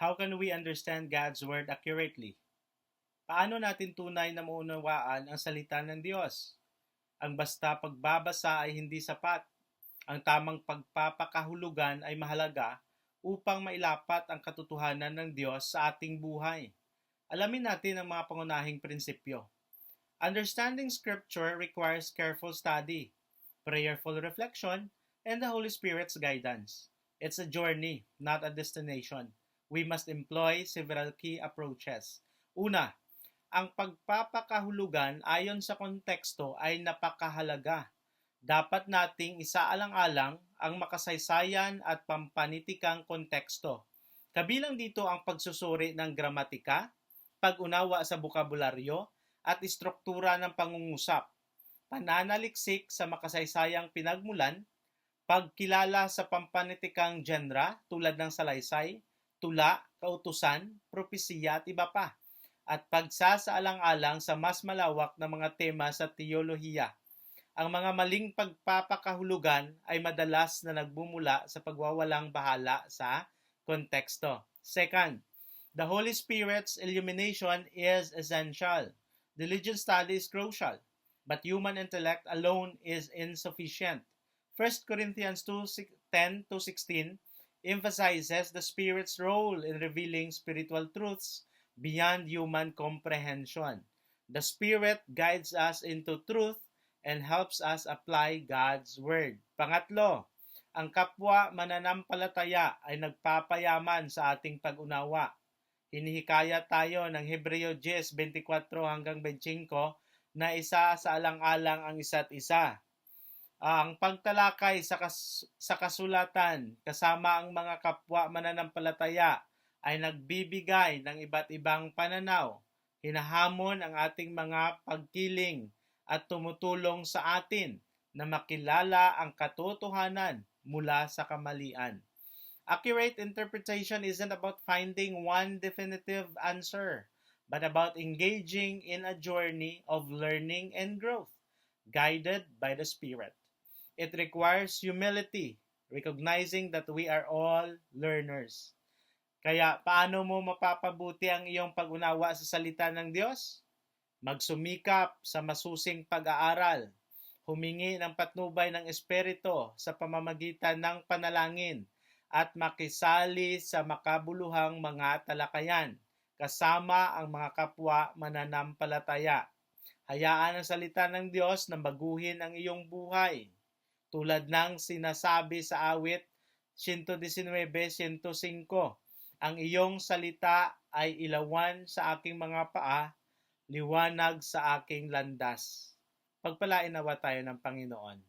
How can we understand God's Word accurately? Paano natin tunay na maunawaan ang salita ng Diyos? Ang basta pagbabasa ay hindi sapat. Ang tamang pagpapakahulugan ay mahalaga upang mailapat ang katotohanan ng Diyos sa ating buhay. Alamin natin ang mga pangunahing prinsipyo. Understanding Scripture requires careful study, prayerful reflection, and the Holy Spirit's guidance. It's a journey, not a destination. We must employ several key approaches. Una, ang pagpapakahulugan ayon sa konteksto ay napakahalaga. Dapat nating isaalang-alang ang makasaysayan at pampanitikang konteksto. Kabilang dito ang pagsusuri ng gramatika, pag-unawa sa bukabularyo, at istruktura ng pangungusap, pananaliksik sa makasaysayang pinagmulan, pagkilala sa pampanitikang genre tulad ng salaysay, tula, kautusan, propesiya at iba pa, at pagsasaalang-alang sa mas malawak na mga tema sa teolohiya. Ang mga maling pagpapakahulugan ay madalas na nagbumula sa pagwawalang bahala sa konteksto. Second, the Holy Spirit's illumination is essential. Religion study is crucial, but human intellect alone is insufficient. 1 Corinthians 2, 10 to 16 emphasizes the Spirit's role in revealing spiritual truths beyond human comprehension. The Spirit guides us into truth and helps us apply God's Word. Pangatlo, ang kapwa mananampalataya ay nagpapayaman sa ating pag-unawa. Hinihikaya tayo ng Hebreo 10:24 hanggang 25 na isa sa alang-alang ang isa't isa. Ang pagtalakay sa, kas- sa kasulatan kasama ang mga kapwa mananampalataya ay nagbibigay ng iba't ibang pananaw, hinahamon ang ating mga pagkiling at tumutulong sa atin na makilala ang katotohanan mula sa kamalian. Accurate interpretation isn't about finding one definitive answer, but about engaging in a journey of learning and growth, guided by the Spirit. It requires humility, recognizing that we are all learners. Kaya paano mo mapapabuti ang iyong pag-unawa sa salita ng Diyos? Magsumikap sa masusing pag-aaral, humingi ng patnubay ng Espiritu sa pamamagitan ng panalangin, at makisali sa makabuluhang mga talakayan, kasama ang mga kapwa mananampalataya. Hayaan ang salita ng Diyos na baguhin ang iyong buhay. Tulad ng sinasabi sa awit 119.105, ang iyong salita ay ilawan sa aking mga paa, liwanag sa aking landas. Pagpalain nawa tayo ng Panginoon.